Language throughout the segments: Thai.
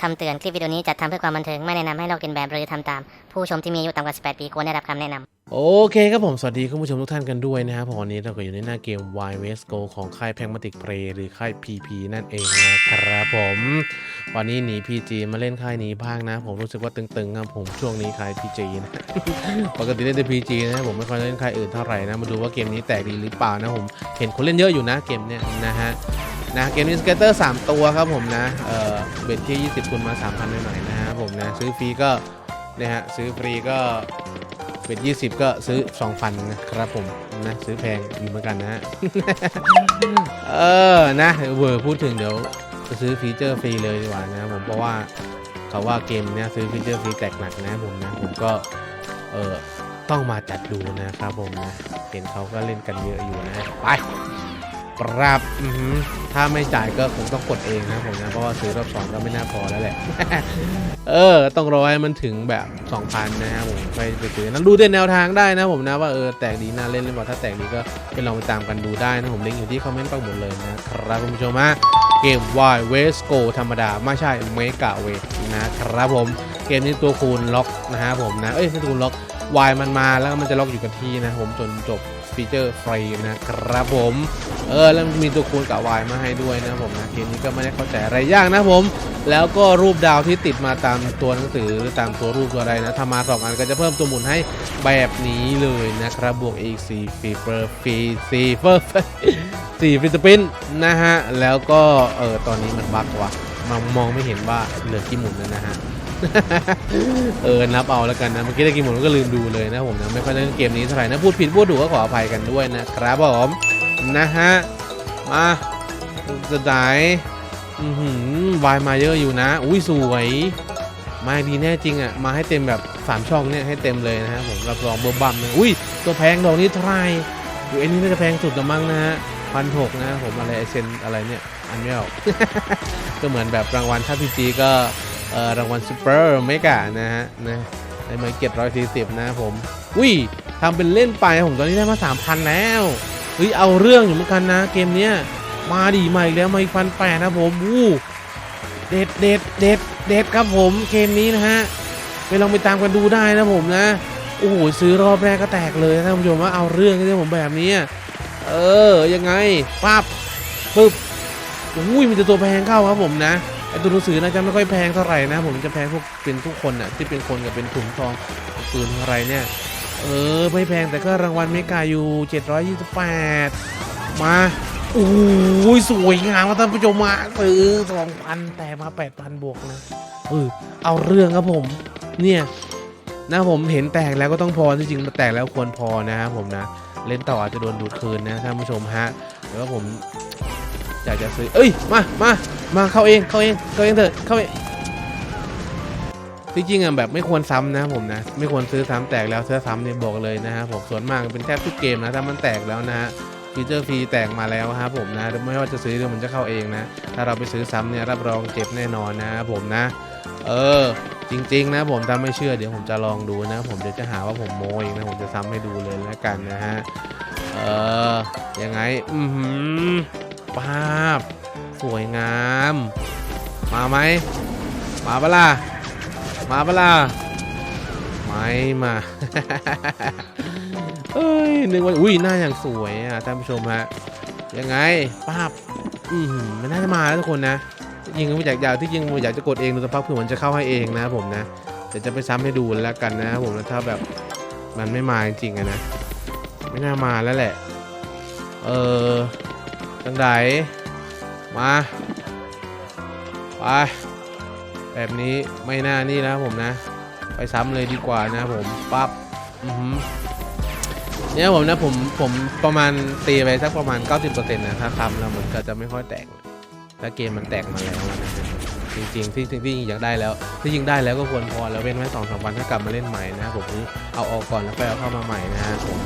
คำเตือนคลิปวิดีโอนี้จัดทำเพื่อความบันเทิง ไม่แนะนำให้ลอกเลียนแบบหรือทำตาม ผู้ชมที่มีอายุต่ำกว่า 18 ปีควรได้รับคำแนะนำ โอเคครับผม สวัสดีคุณผู้ชมทุกท่านกันด้วยนะครับผมวันนี้เราก็อยู่ในหน้าเกม Y West Go ของค่ายแพงมาติกเพลหรือค่าย PP นั่นเองนะครับผม วันนี้หนี PG มาเล่นค่ายนี้บ้างนะ ผมรู้สึกว่าตึงๆครับผมช่วงนี้ค่าย PG นะ ปกติเล่นแต่ PG นะผมไม่ค่อยเล่นค่ายอื่นเท่าไหร่นะมาดูว่าเกมนี้แตกดีหรือเปล่านะผมเห็นคนเล่นเยอะอยู่นะเกมเนี้ยนะฮะ นะเกมนี้สเกตเตอร์3ตัวครับผมนะเออเบ็ดที่ 20คุณมา 3,000หน่อยๆนะฮะผมนะซื้อฟรีก็เนี่ยฮะซื้อฟรีก็เบ็ดยี่สิบก็ซื้อสองพันนะครับผมนะซื้อแพงอยู่เหมือนกันนะฮะเออนะเวอร์พูดถึงเดี๋ยวจะซื้อฟีเจอร์ฟรีเลยดีกว่านะครับผมเพราะว่าเขาว่าเกมเนี้ยซื้อฟีเจอร์ฟรีแตกหนักนะผมนะผมก็เออต้องมาจัดดูนะครับผมนะเห็นเขาก็เล่นกันเยอะอยู่นะไป ปรับถ้าไม่จ่ายก็คงต้องกดเองนะผมนะเพราะว่าซื้อรอบสองก็ไม่น่าพอแล้วแหละ เออ ต้องรอให้มันถึงแบบ2,000นะครับผมไปไปซื้อนั้นดูได้แนวทางได้นะผมนะว่าเออแตกดีน่าเล่นหรือเปล่าถ้าแตกดีก็ไปลองไปตามกันดูได้นะผมลิงก์อยู่ที่คอมเมนต์ปังหมดเลยนะครับคุณผู้ชมฮะเกม Y West Go ธรรมดา ไม่ใช่เมกะเวนะครับผมเกมนี้ตัวคูณล็อกนะฮะผมนะเอ้ยไม่ตัวคูณล็อก Y มันมาแล้วก็มันจะล็อกอยู่กับที่นะผมจนจบ ฟีเจอร์ฟรีนะครับผม เออแล้วมีตัวคูณกับ Y มาให้ด้วยนะผมนะเกมนี้ก็ไม่ได้เข้าใจอะไรยากนะผม แล้วก็รูปดาวที่ติดมาตามตัวหนังสือหรือตามตัวรูปตัวอะไรนะถ้ามาสองอันก็จะเพิ่มตัวหมุนให้แบบนี้เลยนะครับบวกอีก4ฟีเฟอร์ฟีซีเฟอร์สี่ฟิสปินนะฮะแล้วก็เออตอนนี้มันบั๊กว่ะมองมองไม่เห็นว่าเหลือกี่หมุนแล้วนะฮะ เออนับเอาแล้วกันนะ เมื่อกี้ได้กี่หมุนก็ลืมดูเลยนะผมนะไม่ค่อยเล่นเกมนี้เท่าไหร่นะพูดผิดพูดถูกก็ขออภัยกันด้วยนะครับผมนะฮะมาจะไหนอือหือวายมาเยอะอยู่นะ อุ้ยสวยมาดีแน่จริงอะมาให้เต็มแบบ3ช่องเนี่ยให้เต็มเลยนะฮะผมรับรองเบอร์บัมเลยอุ้ยตัวแพงดอกนี้เท่าไหร่อยู่อ้นี่น่าจะแพงสุดละมั้งนะฮะพันหกนะผมอะไรเซนอะไรเนี่ยอันไม่ออกก็เหมือนแบบรางวัลถ้าพีจีก็ ออรางวัลซูเปอร์เมกานะฮะนะในมาเก็ตร้อยสี่สิบนะผม อุ้ยทำเป็นเล่นไปผมตอนนี้ได้มาสามพันแล้วเฮ้ยเอาเรื่องอยู่เหมือนกันนะ เกมเนี้ยมาดีมาอีกแล้วมาอีกพันแปดนะผมวู้เด็ดเด็ดเด็ดเด็ดครับผมเกมนี้นะฮะไปลองไปตามกันดูได้นะผมนะโอ้โหซื้อรอบแรกก็แตกเลยนะท่านผู้ชมว่าเอาเรื่องกันเลยผมแบบนี้เออยังไงปั๊บปึ๊บอุ้ยมีแต่ตัวแพงเข้าครับผมนะ ตัวหนังสือน่าจะไม่ค่อยแพงเท่าไหร่นะ ผมจะแพงพวกเป็นทุกคนอะที่เป็นคนกับเป็นถุงทองปืนอะไรเนี่ย เออ ไม่แพงแต่ก็รางวัลเมกาอยู่ 728 มาโอ้ยสวยงามท่านผู้ชมมาซื้อ2,000แต่มา8,000บวกนะเออเอาเรื่องครับผม เนี่ยนะผมเห็นแตกแล้วก็ต้องพอจริงๆแตกแล้วควรพอนะครับผมนะ เล่นต่ออาจจะโดนดูดคืนนะท่านผู้ชมฮะแล้วผม อยากจะซื้อ เอ้ย มามามาเข้าเอง เข้าเอง เข้าเองเถอะ เข้าเอง จริงๆอะแบบไม่ควรซ้ำนะผมนะ ไม่ควรซื้อซ้ำแตกแล้วซื้อซ้ำเนี่ยบอกเลยนะฮะผมส่วนมากเป็นแทบทุกเกมนะถ้ามันแตกแล้วนะฮะฟีเจอร์ฟรีแตกมาแล้วครับผมนะไม่ว่าจะซื้อหรือมันจะเข้าเองนะ ถ้าเราไปซื้อซ้ำเนี่ยรับรองเจ็บแน่นอนนะผมนะ เออ จริง ๆ นะผมถ้าไม่เชื่อเดี๋ยวผมจะลองดูนะ ผมเดี๋ยวจะหาว่าผมโมเองนะผมจะซ้ำให้ดูเลยแล้วกันนะฮะเออยังไง อือหือภา วยงาม มาไหม มาเปล่ะมาเปล่ะไม่มาเอ้ยนึกว่าอุ้ยหน้าอย่างสวยอะท่านผู้ชมฮะยังไงภาพอือหือมันน่าจะมาแล้วทุกคนนะยิงก็ไม่อยากยากที่ยิงผมอยากจะกดเองดูสักพักเผื่อมันจะเข้าให้เองนะผมนะเดี๋ยวจะไปซ้ำให้ดูแล้วกันนะผมแล้วถ้าแบบมันไม่มาจริงๆอะนะ ไม่น่ามาแล้วแหละ เออจังได มา ไป แบบนี้ไม่น่านี่นะผมนะ ไปซ้ำเลยดีกว่านะผมปั๊บเนี่ยผมนะผมผมประมาณตีไปสักประมาณ 90%นะถ้าทำแล้วมันก็จะไม่ค่อยแตกถ้าเกมมันแตกมาแล้วนะจริงๆที่ที่ที่อยากได้แล้วที่ยิงได้แล้วก็ควรพอแล้วเว้นไว้สองสามวันถ้ากลับมาเล่นใหม่นะผมเอาออกก่อนแล้วค่อยเอาเข้ามาใหม่นะฮะผม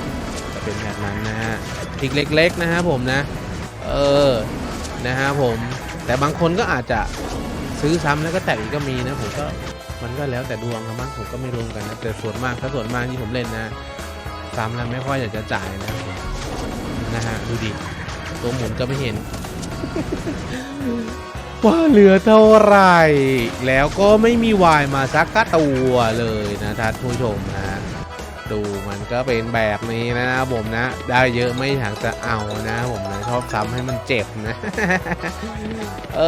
จะเป็นแบบนั้นนะฮะอีกเล็ก ๆ นะฮะผมนะ เออ นะฮะผม แต่บางคนก็อาจจะซื้อซ้ำแล้วก็แตกอีกก็มีนะผมก็มันก็แล้วแต่ดวงครับมั้งผมก็ไม่รู้เหมือนกันนะแต่ส่วนมากถ้าส่วนมากที่ผมเล่นนะซ้ำแล้วไม่ค่อยอยากจะจ่ายนะนะฮะดูดิตัวหมุนก็ไม่เห็น ว่าเหลือเท่าไหร่ แล้วก็ไม่มีวายมาสักกะตัวเลยนะท่านผู้ชมนะ ดูมันก็เป็นแบบนี้นะผมนะ ได้เยอะไม่อยากจะเอานะ ผมนะชอบทำให้มันเจ็บนะ เอ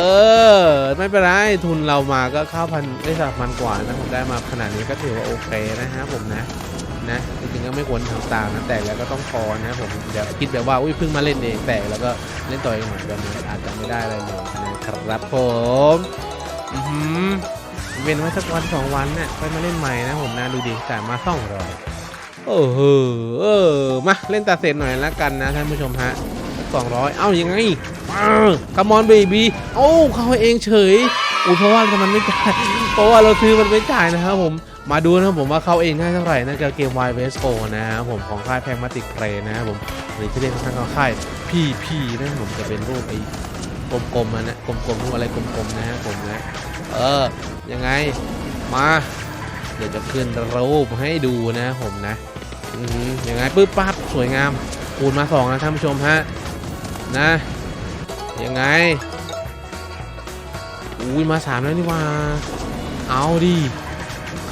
อ ไม่เป็นไรทุนเรามาก็เข้าพันได้สักพันกว่านะผมได้มาขนาดนี้ก็ถือว่าโอเคนะครับผมนะนะจริงๆก็ไม่ควรทำตามนะแต่แล้วก็ต้องพอนะผมเดี๋ยวคิดแบบว่าอุ้ยเพิ่งมาเล่นเองแต่แล้วก็เล่นต่อเองหน่อยแบบนี้อาจจะไม่ได้อะไรเลยนะครับผมอือหือเว้นไว้สักวันสองวันเนี่ยค่อยมาเล่นใหม่นะผมนะดูดิจ่ายมาสองร้อย โอ้โหเออมาเล่นตาเสร็จหน่อยละกันนะท่านผู้ชมฮะสองร้อยเอ้ายังไงคามอนเบบีโอ้เขาเองเฉยอุ้ยเพราะว่ามันไม่จ่ายเพราะว่าเราซื้อมันไม่จ่ายนะครับผมมาดูนะครับผมว่าเขาเองได้เท่าไหร่นั่นก็เกม Y v s o นะครับผมของค่ายแพงมาติกเพลนะครับผมหรือที่เรียกทางเขาค่าย PP นะครับผมจะเป็นรูปไอ้กลมๆอะนะกลมๆรูปอะไรกลมๆนะฮะผมนะเออยังไงมาเดี๋ยวจะขึ้นรูปให้ดูนะผมนะ อือหือยังไงปึ๊บปั๊บสวยงามคูณมาสองนะท่านผู้ชมฮะนะยังไงอุ้ยมาสามแล้วนี่ว่าเอาดิ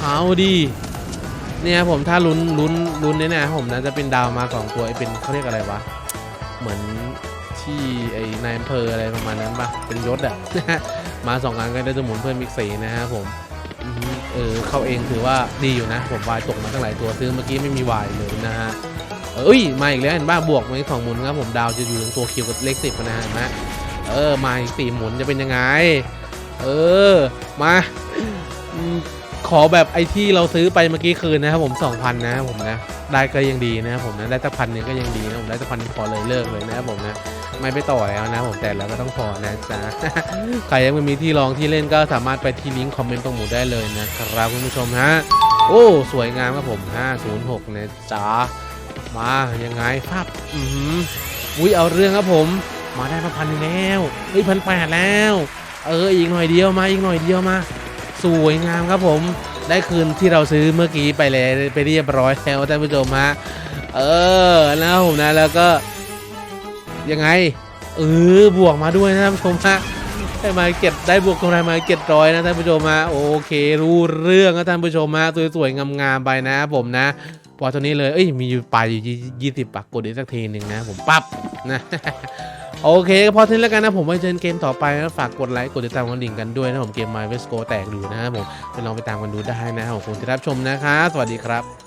เอาดีเนี่ยผมถ้าลุ้นลุ้นลุ้นเนี่ยนะผมนะจะเป็นดาวมาสองตัวไอเป็นเขาเรียกอะไรวะเหมือนที่ไอนายอำเภออะไรประมาณนั้นปะเป็นยศอะมาสองอันก็ได้จะหมุนเพิ่มอีกสีนะครับผม เออเข้าเองถือว่าดีอยู่นะ ผมวายตกมาตั้งหลายตัวซื้อเมื่อกี้ไม่มีวายเลยนะฮะเอ้ยมาอีกแล้วเห็นบ้าบวกมาอีกสองหมุนครับผมดาวจะอยู่ตรงตัวคิวกับเลขสิบนะฮะเห็นไหมเออมาอีกสี่หมุนจะเป็นยังไง เออมาขอแบบไอที่เราซื้อไปเมื่อกี้คืนนะครับผมสองพันะครับผมนะ ได้ก็ยังดีนะครับผมนะได้สักพันหนึงก็ยังดีนะผมได้สักพันพอเลยเลิกเลยนะครับผมนะไม่ไปต่อแล้วนะผมแต่แล้วก็ต้องพอนะจ๊ะใครยังไม่มีที่ลองที่เล่นก็สามารถไปที่ลิงก์คอมเมนต์ตรงหมูได้เลยนะครับคุณผู้ชมฮะโอ้สวยงามครับผม 506นะจ๊ะมายังไงครับอือหืออุ้ยเอาเรื่องครับผม มาได้มาพันแล้วเฮ้ยพันแปดแล้ว เอออีกหน่อยเดียวมาอีกหน่อยเดียวมา สวยงามครับผม ได้คืนที่เราซื้อเมื่อกี้ไปแล้วไปเรียบร้อยแล้วท่านผู้ชมฮะเออแล้วผมนะแล้วก็ยังไงเออบวกมาด้วยนะท่านผู้ชมฮะได้มาเก็บได้บวกกำไรมาเก็บร้อยนะท่านผู้ชมฮะโอเครู้เรื่องนะท่านผู้ชมฮะสวยๆงามๆไปนะ ผมนะพอเท่านี้เลยเอ้ยมีอยู่ปลาอยู่ยี่สิบปักกดอีกสักทีหนึ่งนะผมปั๊บนะ โอเคพอเท่านี้แล้วกันนะผมไปเจอเกมต่อไปนะฝากกดไลค์กดติดตามกดดิ่งกันด้วยนะผมเกม My West Go แตกอยู่นะครับผมไปลองไปตามกันดูได้นะผมคุณที่รับชมนะครับสวัสดีครับ